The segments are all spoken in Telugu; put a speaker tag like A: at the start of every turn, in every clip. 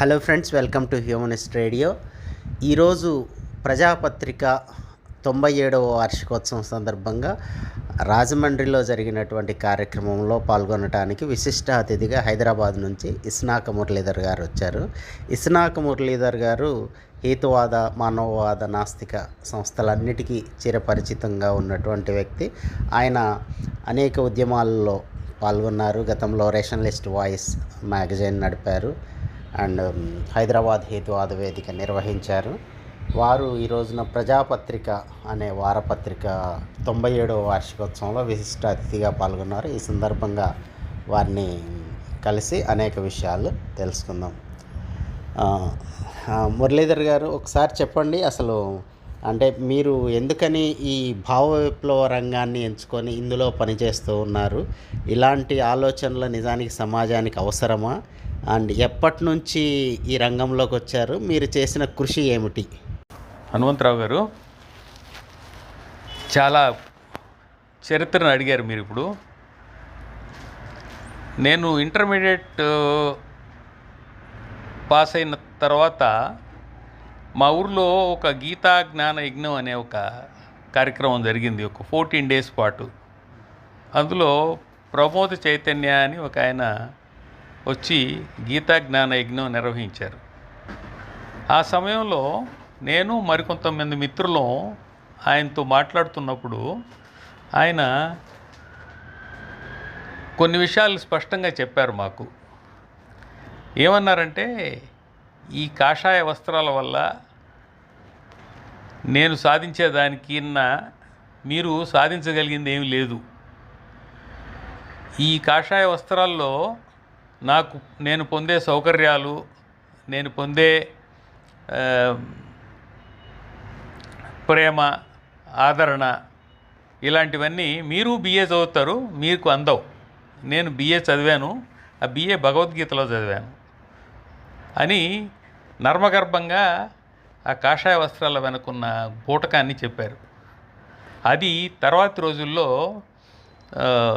A: Hello friends welcome to humanist radio. ఈరోజు ప్రజాపత్రిక తొంభై ఏడవ వార్షికోత్సవం సందర్భంగా రాజమండ్రిలో జరిగినటువంటి కార్యక్రమంలో పాల్గొనడానికి విశిష్ట అతిథిగా హైదరాబాద్ నుంచి ఇస్నాక మురళీధర్ గారు వచ్చారు. ఇస్నాక మురళీధర్ గారు హేతువాద మానవవాద నాస్తిక సంస్థలన్నిటికీ చిరపరిచితంగా ఉన్నటువంటి వ్యక్తి. ఆయన అనేక ఉద్యమాల్లో పాల్గొన్నారు. గతంలో రేషనలిస్ట్ వాయిస్ మ్యాగజైన్ నడిపారు. అండ్ హైదరాబాద్ హేతు ఆదివేదిక నిర్వహించారు. వారు ఈ రోజున ప్రజాపత్రిక అనే వారపత్రిక తొంభై ఏడవ వార్షికోత్సవంలో విశిష్ట అతిథిగా పాల్గొన్నారు. ఈ సందర్భంగా వారిని కలిసి అనేక విషయాలు తెలుసుకుందాం. మురళీధర్ గారు ఒకసారి చెప్పండి అసలు అంటే మీరు ఎందుకని ఈ భావ విప్లవ రంగాన్ని ఎంచుకొని ఇందులో పనిచేస్తూ ఉన్నారు? ఇలాంటి ఆలోచనలు నిజానికి సమాజానికి అవసరమా? అండ్ ఎప్పటి నుంచి ఈ రంగంలోకి వచ్చారు? మీరు చేసిన కృషి ఏమిటి?
B: హనుమంతరావు గారు చాలా చరిత్రను అడిగారు మీరు ఇప్పుడు. నేను ఇంటర్మీడియట్ పాస్ అయిన తర్వాత మా ఊర్లో ఒక గీతా జ్ఞాన యజ్ఞం అనే ఒక కార్యక్రమం జరిగింది ఒక ఫోర్టీన్ డేస్ పాటు. అందులో ప్రమోద చైతన్య అని ఒక ఆయన వచ్చి గీతా జ్ఞాన యజ్ఞం నిర్వహించారు. ఆ సమయంలో నేను మరికొంతమంది మిత్రులు ఆయనతో మాట్లాడుతున్నప్పుడు ఆయన కొన్ని విషయాలు స్పష్టంగా చెప్పారు మాకు. ఏమన్నారంటే ఈ కాషాయ వస్త్రాల వల్ల నేను సాధించేదానికి మీరు సాధించగలిగింది ఏమీ లేదు. ఈ కాషాయ వస్త్రాల్లో నాకు నేను పొందే సౌకర్యాలు నేను పొందే ప్రేమ ఆదరణ ఇలాంటివన్నీ మీరు బిఏ చదువుతారు మీకు అందవు. నేను బిఏ చదివాను ఆ బిఏ భగవద్గీతలో చదివాను అని నర్మగర్భంగా ఆ కాషాయ వస్త్రాల వెనుకున్న బూటకాన్ని చెప్పారు. అది తర్వాతి రోజుల్లో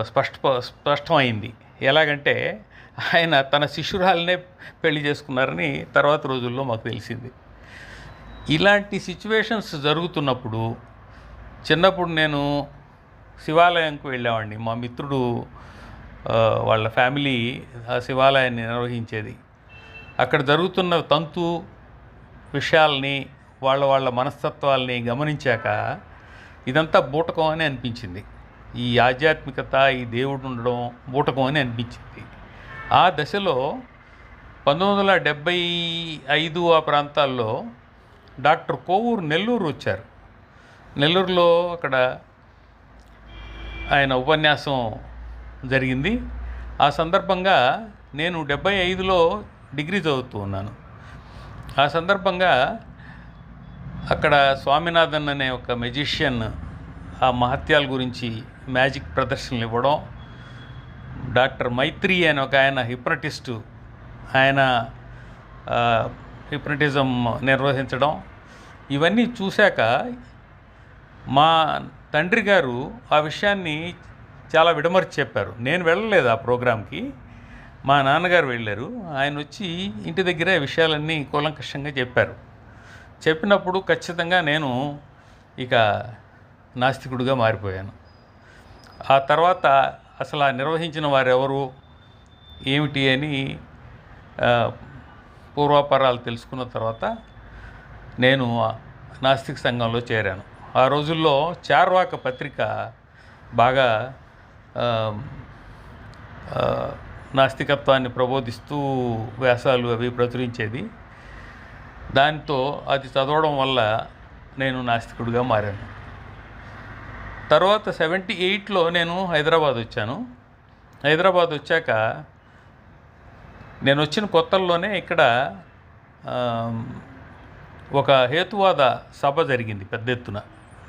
B: స్పష్ట స్పష్టమైంది. ఎలాగంటే ఆయన తన శిష్యురాలనే పెళ్ళి చేసుకున్నారని తర్వాత రోజుల్లో మాకు తెలిసింది. ఇలాంటి సిచ్యువేషన్స్ జరుగుతున్నప్పుడు చిన్నప్పుడు నేను శివాలయంకు వెళ్ళేవాడిని. మా మిత్రుడు వాళ్ళ ఫ్యామిలీ ఆ శివాలయాన్ని నిర్వహించేది. అక్కడ జరుగుతున్న తంతు విషయాల్ని వాళ్ళ వాళ్ళ మనస్తత్వాల్ని గమనించాక ఇదంతా బూటకం అని అనిపించింది. ఈ ఆధ్యాత్మికత ఈ దేవుడు ఉండడం బూటకం అని అనిపించింది. ఆ దశలో పంతొమ్మిది వందల డెబ్భై ఐదు ఆ ప్రాంతాల్లో డాక్టర్ కోవూరు నెల్లూరు వచ్చారు. నెల్లూరులో అక్కడ ఆయన ఉపన్యాసం జరిగింది. ఆ సందర్భంగా నేను డెబ్బై ఐదులో డిగ్రీ చదువుతూ ఉన్నాను. ఆ సందర్భంగా అక్కడ స్వామినాథన్ అనే ఒక మెజిషియన్ ఆ మహత్యాల గురించి మ్యాజిక్ ప్రదర్శనలు ఇవ్వడం డాక్టర్ మైత్రి అని ఒక ఆయన హిప్నటిస్టు. ఆయన హిప్రటిజం హిప్నటిజం నిర్వహించడం ఇవన్నీ చూశాక మా తండ్రి గారు ఆ విషయాన్ని చాలా విడమర్చి చెప్పారు. నేను వెళ్ళలేదు ఆ ప్రోగ్రాంకి. మా నాన్నగారు వెళ్ళారు. ఆయన వచ్చి ఇంటి దగ్గర విషయాలన్నీ కూలంకషంగా చెప్పారు. చెప్పినప్పుడు ఖచ్చితంగా నేను ఇక నాస్తికుడిగా మారిపోయాను. ఆ తర్వాత అసలు ఆ నిర్వహించిన వారెవరు ఏమిటి అని పూర్వాపరాలు తెలుసుకున్న తర్వాత నేను నాస్తిక సంఘంలో చేరాను. ఆ రోజుల్లో చార్వాక పత్రిక బాగా నాస్తికత్వాన్ని ప్రబోధిస్తూ వ్యాసాలు అవి ప్రచురించేది. దానితో అది చదవడం వల్ల నేను నాస్తికుడిగా మారాను. తర్వాత సెవెంటీ ఎయిట్లో నేను హైదరాబాద్ వచ్చాను. హైదరాబాద్ వచ్చాక నేను వచ్చిన కొత్తల్లోనే ఇక్కడ ఒక హేతువాద సభ జరిగింది పెద్ద ఎత్తున.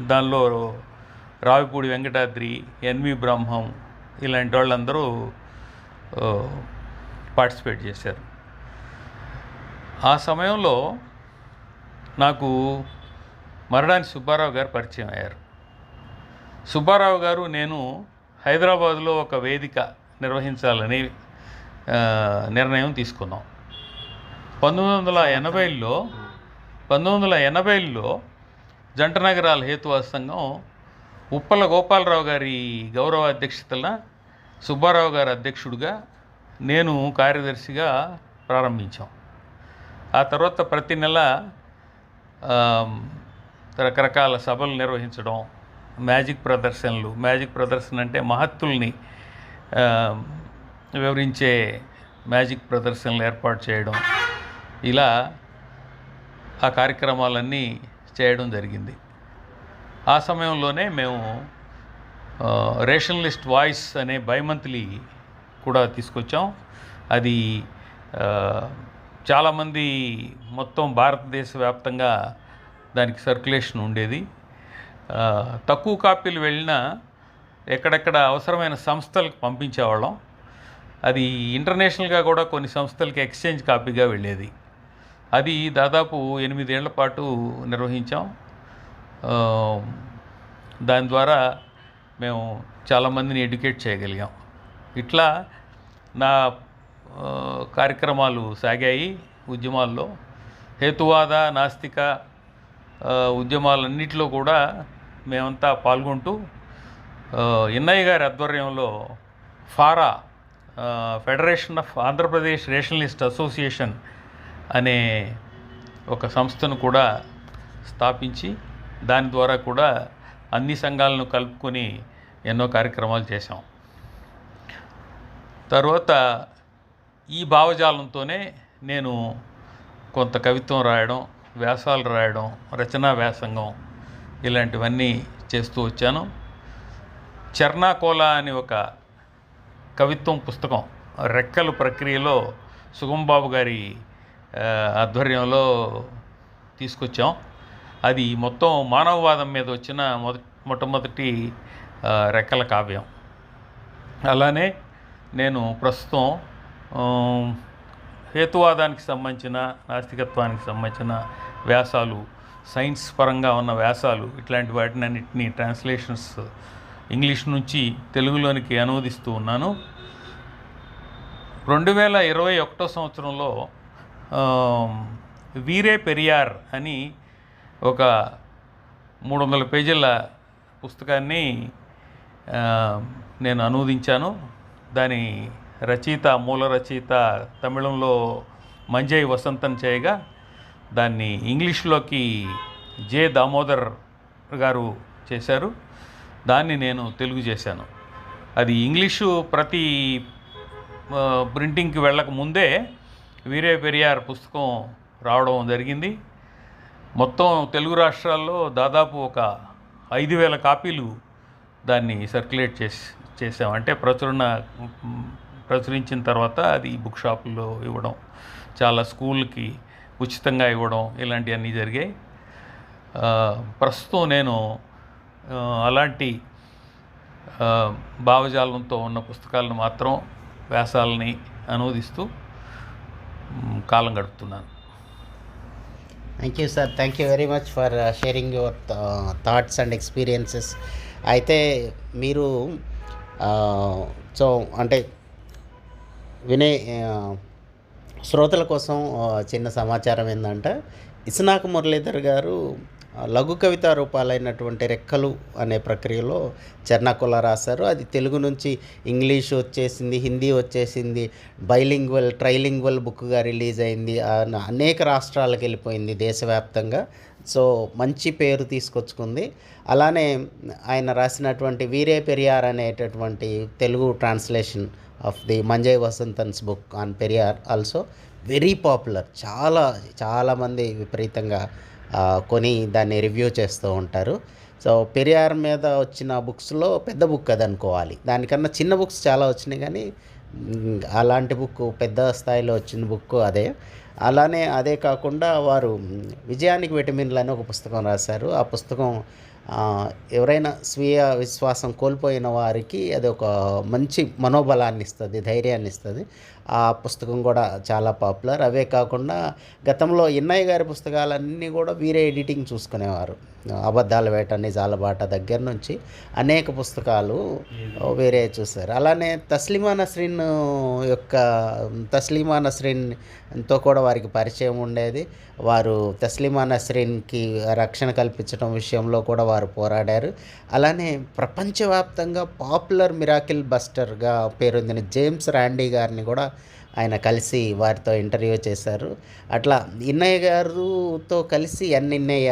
B: దానిలో రావిపూడి వెంకటాద్రి ఎన్వి బ్రహ్మం ఇలాంటి వాళ్ళందరూ పార్టిసిపేట్ చేశారు. ఆ సమయంలో నాకు మరడాని సుబ్బారావు గారు పరిచయం అయ్యారు. సుబ్బారావు గారు నేను హైదరాబాదులో ఒక వేదిక నిర్వహించాలని నిర్ణయం తీసుకున్నాం. పంతొమ్మిది వందల ఎనభైలో పంతొమ్మిది వందల ఎనభైలో జంట నగరాల హేతువా సంఘం ఉప్పల గోపాలరావు గారి గౌరవ అధ్యక్షతన సుబ్బారావు గారి అధ్యక్షుడిగా నేను కార్యదర్శిగా ప్రారంభించాం. ఆ తర్వాత ప్రతి నెల రకరకాల సభలు నిర్వహించడం మ్యాజిక్ ప్రదర్శనలు. మ్యాజిక్ ప్రదర్శన అంటే మహత్తుల్ని వివరించే మ్యాజిక్ ప్రదర్శనలు ఏర్పాటు చేయడం. ఇలా ఆ కార్యక్రమాలన్నీ చేయడం జరిగింది. ఆ సమయంలోనే మేము రేషనలిస్ట్ వాయిస్ అనే బైమంత్లీ కూడా తీసుకొచ్చాం. అది చాలామంది మొత్తం భారతదేశ వ్యాప్తంగా దానికి సర్క్యులేషన్ ఉండేది. తక్కువ కాపీలు వెళ్ళినా ఎక్కడెక్కడ అవసరమైన సంస్థలకు పంపించేవాళ్ళం. అది ఇంటర్నేషనల్గా కూడా కొన్ని సంస్థలకి ఎక్స్చేంజ్ కాపీగా వెళ్ళేది. అది దాదాపు ఎనిమిదేళ్ళ పాటు నిర్వహించాం. దాని ద్వారా మేము చాలామందిని ఎడ్యుకేట్ చేయగలిగాం. ఇట్లా నా కార్యక్రమాలు సాగాయి ఉద్యమాల్లో. హేతువాద నాస్తిక ఉద్యమాలన్నింటిలో కూడా మేమంతా పాల్గొంటూ ఆ, ఎన్ఐ గారి ఆధ్వర్యంలో ఫారా federation of Andhra Pradesh rationalist association అనే ఒక సంస్థను కూడా స్థాపించి దాని ద్వారా కూడా అన్ని సంఘాలను కలుపుకొని ఎన్నో కార్యక్రమాలు చేశాం. తర్వాత ఈ భావజాలంతోనే నేను కొంత కవిత్వం రాయడం వ్యాసాలు రాయడం రచనా వ్యాసంగం ఇలాంటివన్నీ చేస్తూ వచ్చాను. చర్నాకోల అని ఒక కవిత్వం పుస్తకం రెక్కలు ప్రక్రియలో సుగంబాబు గారి ఆధ్వర్యంలో తీసుకొచ్చాం. అది మొత్తం మానవవాదం మీద వచ్చిన మొద మొట్టమొదటి రెక్కల కావ్యం. అలానే నేను ప్రస్తుతం హేతువాదానికి సంబంధించిన నాస్తికత్వానికి సంబంధించిన వ్యాసాలు సైన్స్ పరంగా ఉన్న వ్యాసాలు ఇట్లాంటి వాటిని అన్నింటినీ ట్రాన్స్లేషన్స్ ఇంగ్లీష్ నుంచి తెలుగులోనికి అనువదిస్తూ ఉన్నాను. రెండు వేల ఇరవై ఒకటో సంవత్సరంలో వీరే పెరియార్ అని ఒక మూడు వందల పేజీల పుస్తకాన్ని నేను అనువదించాను. దాని రచయిత మూల రచయిత తమిళంలో మంజయ్ వసంతన్ చేయగా దాన్ని ఇంగ్లీష్లోకి జే దామోదర్ గారు చేశారు. దాన్ని నేను తెలుగు చేశాను. అది ఇంగ్లీషు ప్రతి ప్రింటింగ్కి వెళ్ళక ముందే వీరే పెరియార్ పుస్తకం రావడం జరిగింది. మొత్తం తెలుగు రాష్ట్రాల్లో దాదాపు ఒక ఐదు వేల కాపీలు దాన్ని సర్క్యులేట్ చేసి చేసాం అంటే ప్రచురణ ప్రచురించిన తర్వాత అది బుక్ షాపుల్లో ఇవ్వడం చాలా స్కూల్కి ఉచితంగా ఇవ్వడం ఇలాంటివన్నీ జరిగాయి. ప్రస్తుతం నేను అలాంటి భావజాలంతో ఉన్న పుస్తకాలను మాత్రం వ్యాసాలని అనువదిస్తూ కాలం గడుపుతున్నాను.
A: Thank you sir thank you very much for sharing your thoughts and experiences అయితే మీరు సో అంటే వినే శ్రోతల కోసం చిన్న సమాచారం ఏంటంటే ఇస్నాక్ మురళీధర్ గారు లఘు కవితా రూపాలైనటువంటి రెక్కలు అనే ప్రక్రియలో చెర్నాకుల రాశారు. అది తెలుగు నుంచి ఇంగ్లీష్ వచ్చేసింది హిందీ వచ్చేసింది బైలింగ్వల్ ట్రైలింగ్వల్ బుక్గా రిలీజ్ అయింది. అనేక రాష్ట్రాలకు వెళ్ళిపోయింది దేశవ్యాప్తంగా. సో మంచి పేరు తీసుకొచ్చుకుంది. అలానే ఆయన రాసినటువంటి వీరే పెరియార్ అనేటటువంటి Telugu translation of the Manjai Vasanthan's book on Periyar also very popular చాలా చాలామంది విపరీతంగా కొని దాన్ని రివ్యూ చేస్తూ ఉంటారు. సో పెరియార్ మీద వచ్చిన బుక్స్లో పెద్ద బుక్ అది అనుకోవాలి దానికన్నా చిన్న బుక్స్ చాలా వచ్చినాయి కానీ అలాంటి బుక్ పెద్ద స్థాయిలో వచ్చిన బుక్ అదే. అలానే అదే కాకుండా వారు విజయానికి విటమిన్లు అని ఒక పుస్తకం రాశారు. ఆ పుస్తకం ఎవరైనా స్వీయ విశ్వాసం కోల్పోయిన వారికి అది ఒక మంచి మనోబలాన్ని ఇస్తుంది ధైర్యాన్ని ఇస్తుంది. ఆ పుస్తకం కూడా చాలా పాపులర్. అవే కాకుండా గతంలో ఎన్నయ్య గారి పుస్తకాలన్నీ కూడా వీరే ఎడిటింగ్ చూసుకునేవారు. అబద్ధాల వేట నిజాలబాట దగ్గర నుంచి అనేక పుస్తకాలు వేరే చూశారు. అలానే తస్లిమా నస్రిన్ యొక్క తస్లిమా నస్రిన్తో కూడా వారికి పరిచయం ఉండేది. వారు తస్లిమా నస్రిన్కి రక్షణ కల్పించడం విషయంలో కూడా వారు పోరాడారు. అలానే ప్రపంచవ్యాప్తంగా పాపులర్ మిరాకిల్ బస్టర్గా పేరొందిన జేమ్స్ ర్యాండీ గారిని కూడా ఆయన కలిసి వారితో ఇంటర్వ్యూ చేశారు. అట్లా ఇన్నయ్య గారుతో కలిసి ఎన్నిన్నయ్య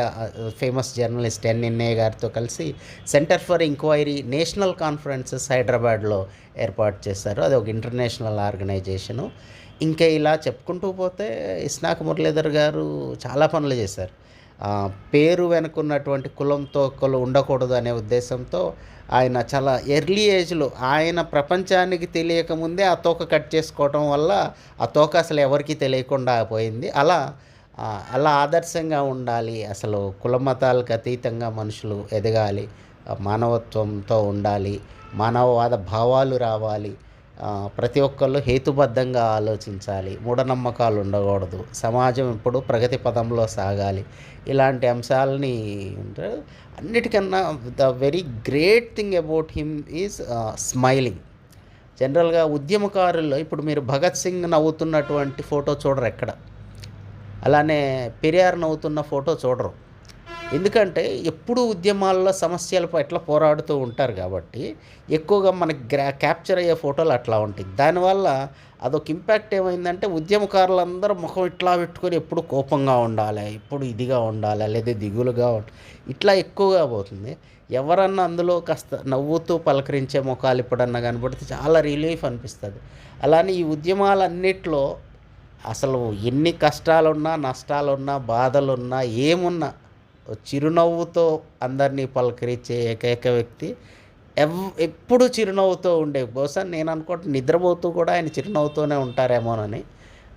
A: ఫేమస్ జర్నలిస్ట్ ఎన్ ఇన్నయ్య గారితో కలిసి centre for inquiry national conferences హైదరాబాద్లో ఏర్పాటు చేశారు. అది ఒక ఇంటర్నేషనల్ ఆర్గనైజేషను. ఇంకా ఇలా చెప్పుకుంటూ పోతే ఇస్నాక్ మురళీధర్ గారు చాలా పనులు చేశారు. పేరు వెనుకున్నటువంటి కులంతో కులం ఉండకూడదు అనే ఉద్దేశంతో ఆయన చాలా ఎర్లీ ఏజ్లో ఆయన ప్రపంచానికి తెలియకముందే ఆ తోక కట్ చేసుకోవటం వల్ల ఆ తోక అసలు ఎవరికీ తెలియకుండా పోయింది. అలా అలా ఆదర్శంగా ఉండాలి. అసలు కుల మతాలకు అతీతంగా మనుషులు ఎదగాలి. మానవత్వంతో ఉండాలి. మానవవాద భావాలు రావాలి. ప్రతి ఒక్కళ్ళు హేతుబద్ధంగా ఆలోచించాలి. మూఢనమ్మకాలు ఉండకూడదు. సమాజం ఇప్పుడు ప్రగతి పదంలో సాగాలి. ఇలాంటి అంశాలని అన్నిటికన్నా the very great thing about him is smiling. జనరల్గా ఉద్యమకారుల్లో ఇప్పుడు మీరు భగత్ సింగ్ నవ్వుతున్నటువంటి ఫోటో చూడరు ఎక్కడ? అలానే పెరియార్ నవ్వుతున్న ఫోటో చూడరు. ఎందుకంటే ఎప్పుడు ఉద్యమాల్లో సమస్యల పట్ల పోరాడుతూ ఉంటారు కాబట్టి ఎక్కువగా మనకి గ్రా క్యాప్చర్ అయ్యే ఫోటోలు అట్లా ఉంటాయి. దానివల్ల అదొక ఇంపాక్ట్ ఏమైందంటే ఉద్యమకారులందరూ ముఖం ఇట్లా పెట్టుకొని ఎప్పుడు కోపంగా ఉండాలి ఎప్పుడు ఇదిగా ఉండాలి లేదా దిగులుగా ఉండాలి ఇట్లా ఎక్కువగా పోతుంది. ఎవరన్నా అందులో కాస్త నవ్వుతూ పలకరించే ముఖాలు ఇప్పుడన్నా కనబడితే చాలా రిలీఫ్ అనిపిస్తుంది. అలానే ఈ ఉద్యమాలన్నిట్లో అసలు ఎన్ని కష్టాలున్నా నష్టాలున్నా బాధలున్నా ఏమున్నా చిరునవ్వుతో అందరినీ పలకరించే ఏకైక వ్యక్తి ఎవ్ ఎప్పుడు చిరునవ్వుతో ఉండే బహుశా నేను అనుకోవటం నిద్రపోతూ కూడా ఆయన చిరునవ్వుతోనే ఉంటారేమోనని.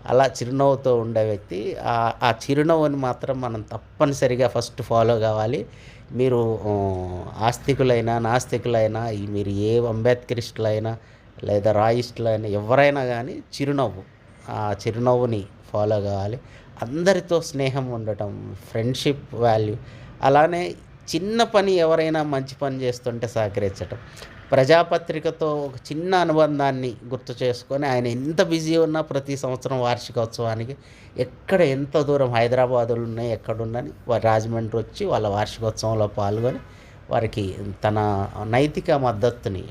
A: అలా చిరునవ్వుతో ఉండే వ్యక్తి ఆ- ఆ చిరునవ్వుని మాత్రం మనం తప్పనిసరిగా ఫస్ట్ ఫాలో కావాలి. మీరు ఆస్తికులైనా నాస్తికులైనా మీరు ఏ అంబేద్కరిస్టులైనా లేదా రాయిస్టులైనా ఎవరైనా కానీ చిరునవ్వు. ఆ చిరునవ్వుని ఫాలో కావాలి. అందరితో స్నేహం ఉండటం ఫ్రెండ్షిప్ వాల్యూ అలానే చిన్న పని ఎవరైనా మంచి పని చేస్తుంటే సహకరించటం. ప్రజాపత్రికతో ఒక చిన్న అనుబంధాన్ని గుర్తు చేసుకొని ఆయన ఎంత బిజీ ఉన్నా ప్రతి సంవత్సరం వార్షికోత్సవానికి ఎక్కడ ఎంత దూరం హైదరాబాదులు ఉన్నాయి ఎక్కడున్నని వారి రాజమండ్రి వచ్చి వాళ్ళ వార్షికోత్సవంలో పాల్గొని వారికి తన నైతిక మద్దతుని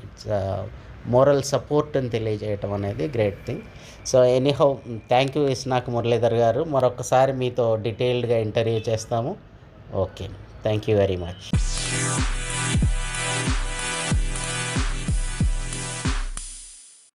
A: మోరల్ సపోర్ట్ని తెలియజేయటం అనేది great thing. So anyhow thank you ఇస్నాక్ Muralidhar garu. మరొకసారి మీతో డీటెయిల్డ్గా ఇంటర్వ్యూ చేస్తాము. Okay. Thank you very much.